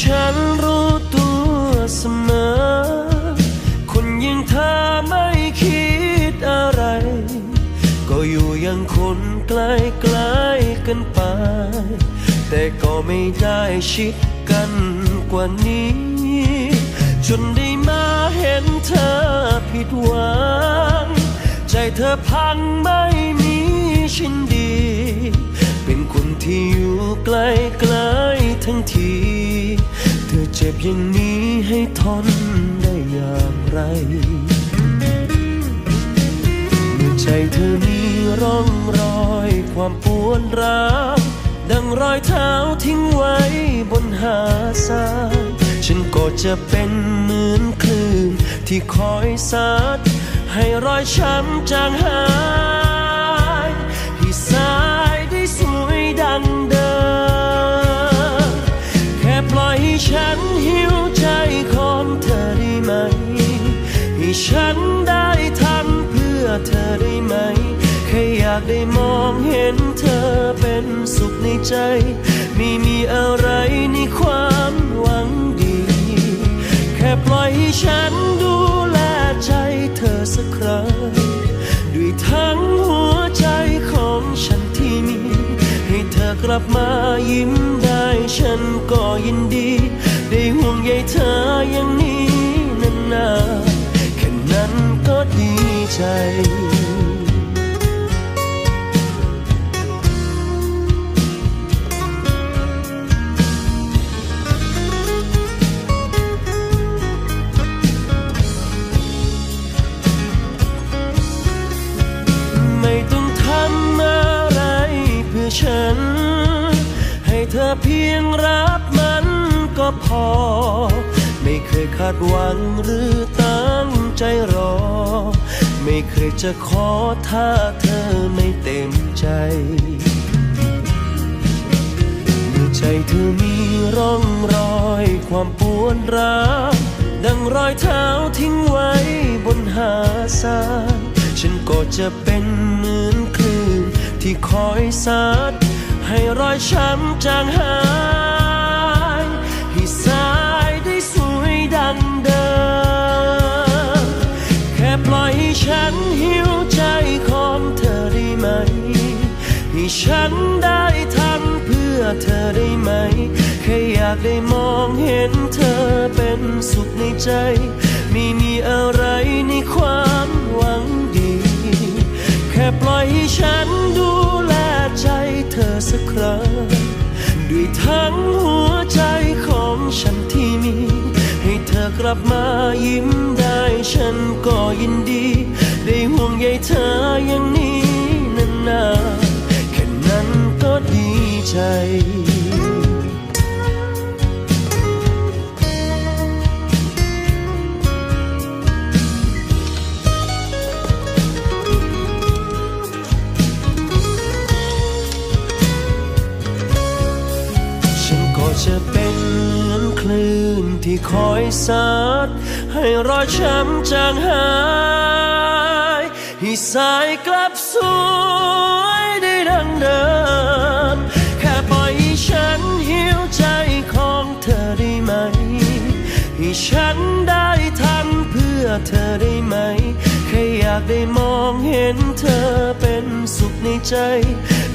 ฉันรู้ตัวเสมอ คนอยังเธอไม่คิดอะไร ก็อยู่อยังคนใกล้ๆกันไป แต่ก็ไม่ได้ชิดกันกว่านี้ จนได้มาเห็นเธอผิดหวัง ใจเธอพังไม่มีชิ้นดี เป็นคนที่อยู่ใกล้ๆ จ็บอย่างนี้ให้ทนได้อย่างไร เมื่อใจเธอมีร่องรอยความปวดร้าวดังรอยเท้าทิ้งไว้บนหาดทรายฉันก็จะเป็นเหมือนคลื่นที่คอยซัดให้รอยช้ำจางหาย ฉันได้ทำเพื่อเธอได้ไหม แค่อยากได้มองเห็นเธอเป็นสุขในใจ ไม่มีอะไรในความหวังดี แค่ปล่อยให้ฉันดูแลใจเธอสักครั้ง ด้วยทั้งหัวใจของฉันที่มี ให้เธอกลับมายิ้มได้ฉันก็ยินดี ได้ห่วงใยเธออย่างนี้ ใจ ไม่ต้องทำอะไรเพื่อฉัน ให้เธอเพียงรับมันก็พอ ไม่เคยคาดหวังหรือตั้งใจรอ ไม่เคยจะขอถ้าเธอไม่เต็มใจ เมื่อใจเธอมีร่องรอยความปวดร้าวดังรอยเท้าทิ้งไว้บนหาดทรายฉันก็จะเป็นเหมือนคลื่นที่คอยซัดให้รอยช้ำจางหาย ฉันได้ทำเพื่อเธอได้ไหม แค่อยากได้มองเห็นเธอเป็นสุขในใจ ไม่มีอะไรในความหวังดี แค่ปล่อยให้ฉันดูแลใจเธอสักครั้งด้วยทั้งหัวใจของฉันที่มี ให้เธอกลับมายิ้มได้ฉันก็ยินดี ได้ห่วงใยเธออย่าง ใจฉันก็จะเป็นเหมือนคลื่นที่คอยซัดให้รอยช้ำจางหายให้สายกลับสวยได้ดังเดิม ให้ฉันหิวใจของเธอได้ไหม ให้ฉันได้ทำเพื่อเธอได้ไหม แค่อยากได้มองเห็นเธอเป็นสุขในใจ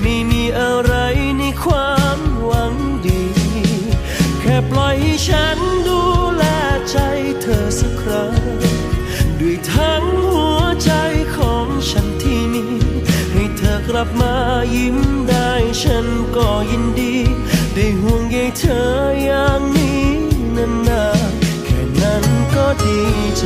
ไม่มีอะไรในความหวังดี แค่ปล่อยให้ฉันดูแลใจเธอสักครั้ง ด้วยทั้งหัวใจของฉันที่มี ให้เธอกลับมายิ้มได้ฉันก็ยินดี ได้ห่วงใยเธออย่างนี้นานๆแค่นั้นก็ดีใจ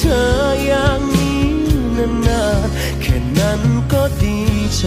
เธออย่างนี้นานๆแค่นั้นก็ดีใจ